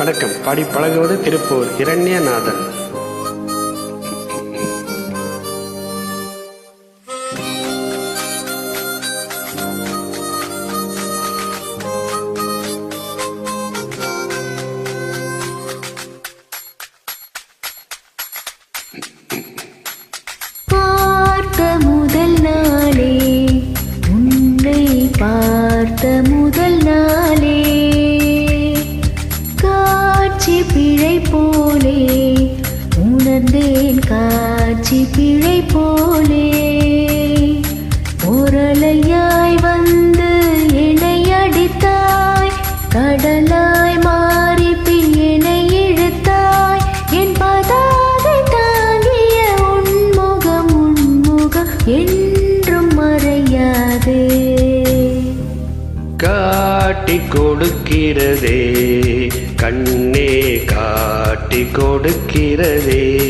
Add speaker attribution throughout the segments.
Speaker 1: வணக்கம். பாடி பழகுவது திருப்பூர். இரண்யநாதன்.
Speaker 2: பிழை போலே உணர்ந்தேன் காட்சி பிழை போலே ஓரலையாய் வந்து என்னை அடித்தாய் கடலாய் மாறி பின் என்னை இழுத்தாய். என் பதாதை தாங்கிய உன்முகம் உன்முகம் என்றும் மறையாதே.
Speaker 1: காட்டி கொடுக்கிறதே கண்ணே காட்டி கொடுக்கிறதே.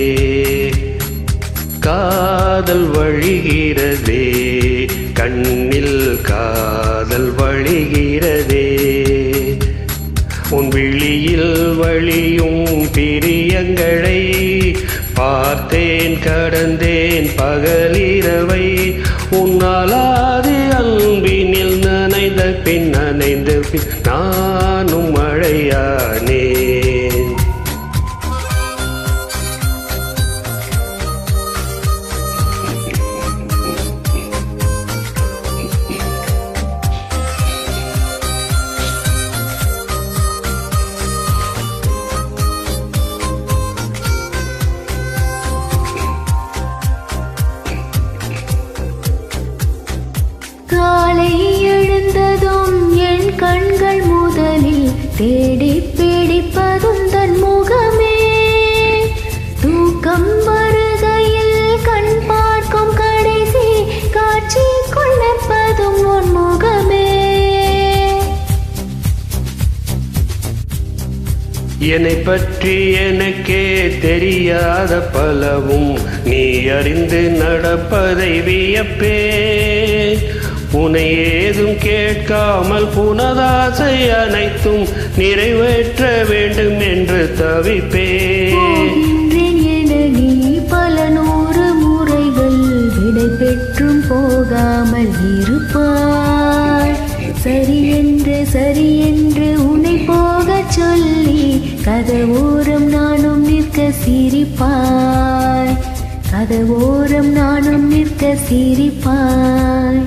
Speaker 1: காதல் வழிகிறதே. கண்ணில் காதல் வழிகிறதே. உன் விழியில் வழியும் பிரியங்களை பார்த்தேன் கடந்தேன் பகலிரவை. உன்னாலாது நனைந்த பின் நானும் மழையானே
Speaker 2: காலை தேடி பிடிப்பதும் தன் முகமே. தூக்கம் வருகையில் கண் பார்க்கும் கடைசி காட்சி கொள்ளப்பதும் உன் முகமே.
Speaker 1: என்னை பற்றி எனக்கே தெரியாத பலவும் நீ அறிந்து நடப்பதை வியப்பே. உனை ஏதும் கேட்காமல் புனதாசை அனைத்தும் நிறைவேற்ற வேண்டும் என்று தவிப்பே
Speaker 2: பல நூறு முறைகள் விடை பெற்றும் போகாமல் இருப்பாய். சரி என்று சரி என்று உன்னை போகச் சொல்லி கதவோரம் நானும் நிற்க சிரிப்பாய். கதவோரம் நானும் நிற்க சிரிப்பாய்.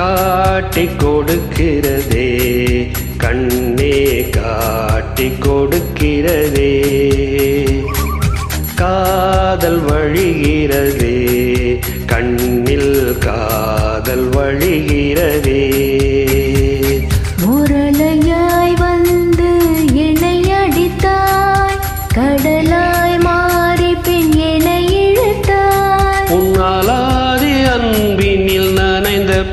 Speaker 1: காட்டி கொடுக்கிறதே கண்ணே காட்டி கொடுக்கிறதே காதல் வழிகிறதே கண்ணில் காதல் வழிகிறதே.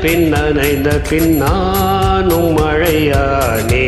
Speaker 1: பின் நனைந்த பின் நானும் மழையானே.